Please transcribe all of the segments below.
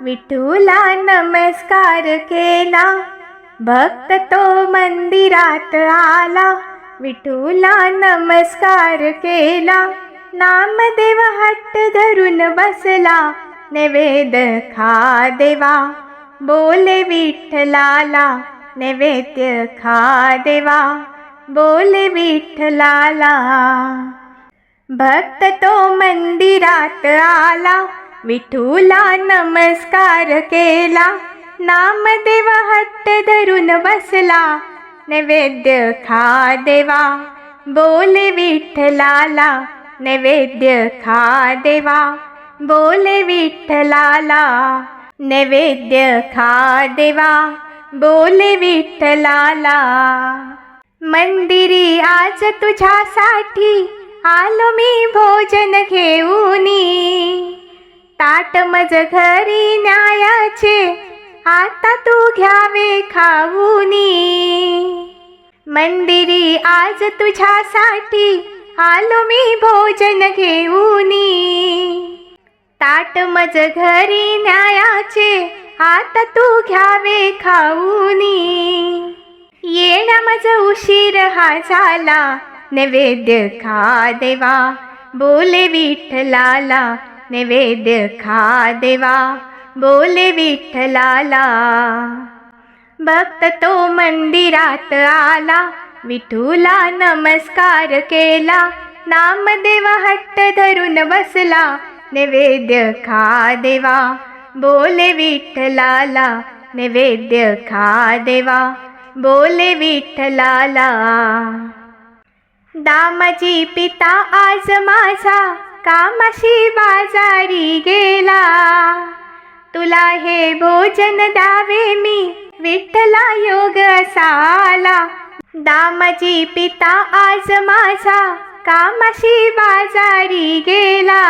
विठूला नमस्कार केला. भक्त तो मंदिरात आला. विठूला नमस्कार केला. नामदेव हट्ट धरून बसला. नैवेद खा देवा. बोले विठ्ठलाला नैवेद्य खा देवा. बोले विठ्ठलाला. भक्त तो मंदिरात आला. विठूला नमस्कार केला. नामदेव हट्ट धरून बसला. नैवेद्य खा देवा. बोले विठ्ठलाला नैवेद्य खा देवा. बोले विठ्ठलाला नैवेद्य खा देवा. बोले विठ्ठलाला मंदिरी आज तुझ्यासाठी. आलो मी भोजन घेऊनी. ताट मज घरी न्यायाचे आता तू घ्यावे खाऊनी. मंदिरी आज तुझ्यासाठी आलो मी भोजन घेऊनी. ताट मज घरी न्यायाचे आता तू घ्यावे खाऊनी. येण्या मज उशीर हा झाला नैवेद्य खा देवा बोले विठ्ठलाला. नैवेद्य खा देवा बोले विठ्ठलाला. भक्त तो मंदिरात आला विठूला नमस्कार केला. नामदेव हट्ट धरून बसला नैवेद्य खा देवा बोले विठ्ठलाला. नैवेद्य खा देवा बोले विठ्ठलाला. दामाजी पिता आज माझा कामाशी बाजारी गेला. तुला हे भोजन द्यावे मी. विठ्ठला योग साला. दामाजी पिता आज माझा. कामाशी बाजारी गेला.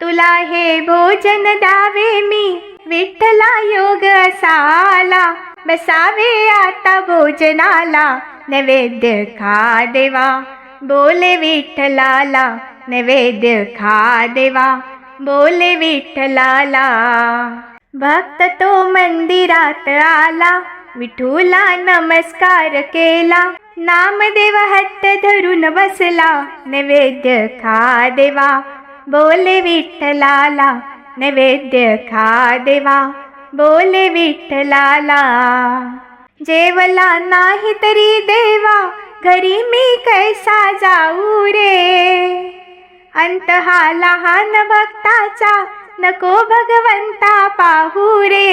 तुला हे भोजन द्यावे मी. विठ्ठला योग साला. बसावे आता भोजनाला. नैवेद्य खा देवा. बोले विठ्ठलाला. नैवेद्य खा देवा बोले विठ्ठलाला. भक्त तो मंदिरात आला विठूला नमस्कार केला. नामदेव हट्ट धरून बसला नैवेद्य खा देवा बोले विठ्ठलाला. नैवेद्य खा देवा बोले विठ्ठलाला. जेवला नाही तरी देवा घरी मी कैसा जाऊ रे? अंत हा लहान भक्ताचा नको भगवंता पाहू रे.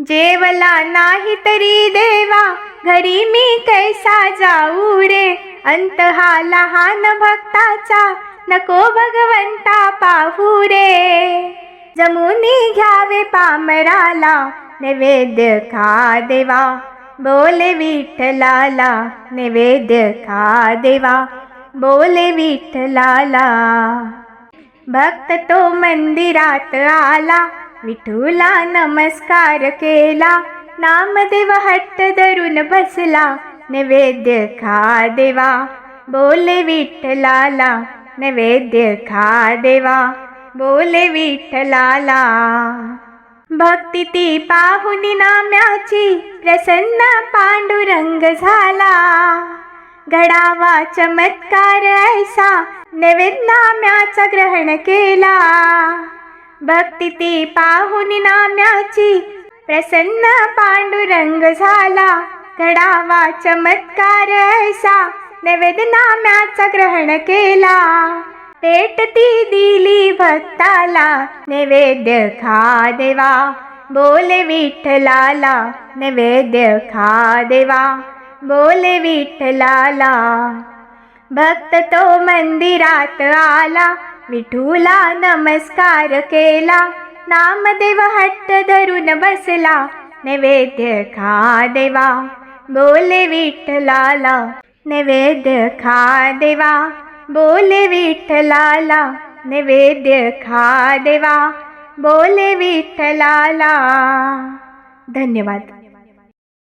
जेवला नाही तरी देवा घरी मी कैसा जाऊ रे. अंत हा लहान भक्ताचा नको भगवंता पाहू रे. जमुनी घ्यावे पामराला नैवेद्य खा देवा. बोले विठ्ठलाला नैवेद्य खा देवा. बोले विठ्ठलाला भक्त तो मंदिरात आला. विठूला नमस्कार केला. नामदेव हट्ट धरून बसला. नैवेद्य खा देवा. बोले विठ्ठलाला नैवेद्य खा देवा. बोले विठ्ठलाला भक्ती ती पाहुनी नाम्याची. प्रसन्न पांडुरंग झाला. घडावा चमत्कार ऐसा. नैवेद्य नाम्याचा ग्रहण केला. भक्ती ती पाहुनी नाम्याची प्रसन्न पांडुरंग झाला. घडावा चमत्कार ऐसा. नैवेद्य नाम्याचा ग्रहण केला. पेट ती दिली भक्ताला. नैवेद्य खा देवा. बोले विठ्ठलाला. नैवेद्य खा देवा. बोले विठ्ठलाला. भक्त तो मंदिरात आला. विठूला नमस्कार केला. नामदेव हट्ट धरून बसला. नैवेद्य खा देवा. बोले विठ्ठलाला. नैवेद्य खा देवा. बोले विठ्ठलाला. नैवेद्य खा देवा. बोले विठ्ठलाला. धन्यवाद.